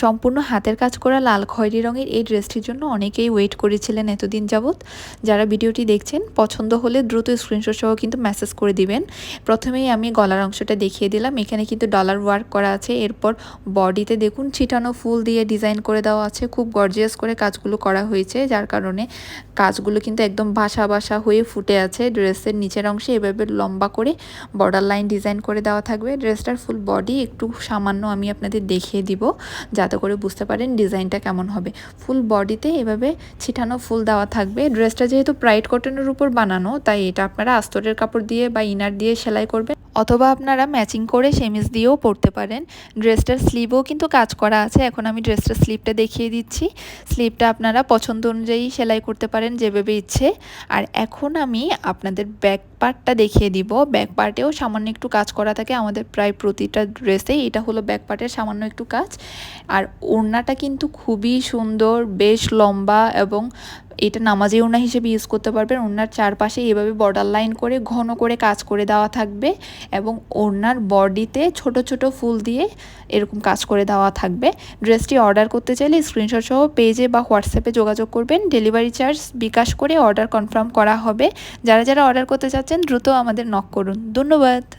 সম্পূর্ণ হাতের কাজ করা লাল খয়েরি রঙের এই ড্রেসটির জন্য অনেকেই ওয়েট করেছিলেন এতদিন যাবৎ। যারা ভিডিওটি দেখছেন, পছন্দ হলে দ্রুত স্ক্রিনশট সহ কিন্তু মেসেজ করে দিবেন। প্রথমেই আমি গলার অংশটা দেখিয়ে দিলাম। এখানে কিন্তু ডলার ওয়ার্ক করা আছে। এরপর বডিতে দেখুন, ছিটানো ফুল দিয়ে ডিজাইন করে দেওয়া আছে। খুব গর্জিয়াস করে কাজগুলো করা হয়েছে, যার কারণে কাজগুলো কিন্তু একদম বাসা বাসা হয়ে ফুটে আছে। ড্রেসের নিচের অংশে এভাবে লম্বা করে বর্ডার লাইন ডিজাইন করে দেওয়া থাকবে। ড্রেসটার ফুল বডি একটু সামান্য আমি আপনাদের দেখিয়ে দিব, যাতে করে বুঝতে পারেন ডিজাইনটা কেমন হবে। ফুল বডিতে এভাবে ছিটানো ফুল দেওয়া থাকবে। ড্রেসটা যেহেতু প্রাইড কটনের উপর বানানো, তাই এটা আপনারা আস্তরের কাপড় দিয়ে বা ইনার দিয়ে সেলাই করবেন। অথবা আপনারা ম্যাচিং করে সেমিস দিয়েও পরতে পারেন। ড্রেসটার স্লিভও কিন্তু কাজ করা আছে। এখন আমি ড্রেসটার স্লিভটা দেখিয়ে দিচ্ছি। স্লিভটা আপনারা পছন্দ অনুযায়ী সেলাই করতে পারেন যেভাবে ইচ্ছে। আর এখন আমি আপনাদের ব্যাক পার্টটা দেখিয়ে দিব। ব্যাক পার্টেও সামান্য একটু কাজ করা থাকে। আমাদের প্রায় প্রতিটা ড্রেসে এটা হলো ব্যাক পার্টের সামান্য একটু কাজ। আর ওড়নাটা কিন্তু খুবই সুন্দর, বেশ লম্বা এবং এটা নামাজি ওড়না হিসেবে ইউজ করতে পারবেন। ওড়নার চারপাশে এভাবে বর্ডার লাইন করে ঘন করে কাজ করে দেওয়া থাকবে এবং ওড়নার বডিতে ছোট ছোট ফুল দিয়ে এরকম কাজ করে দেওয়া থাকবে। ড্রেসটি অর্ডার করতে চাইলে স্ক্রিনশট সহ পেজে বা হোয়াটসঅ্যাপে যোগাযোগ করবেন। ডেলিভারি চার্জ বিকাশ করে অর্ডার কনফার্ম করা হবে। যারা যারা অর্ডার করতে চাচ্ছেন, দ্রুত আমাদের নক করুন। ধন্যবাদ।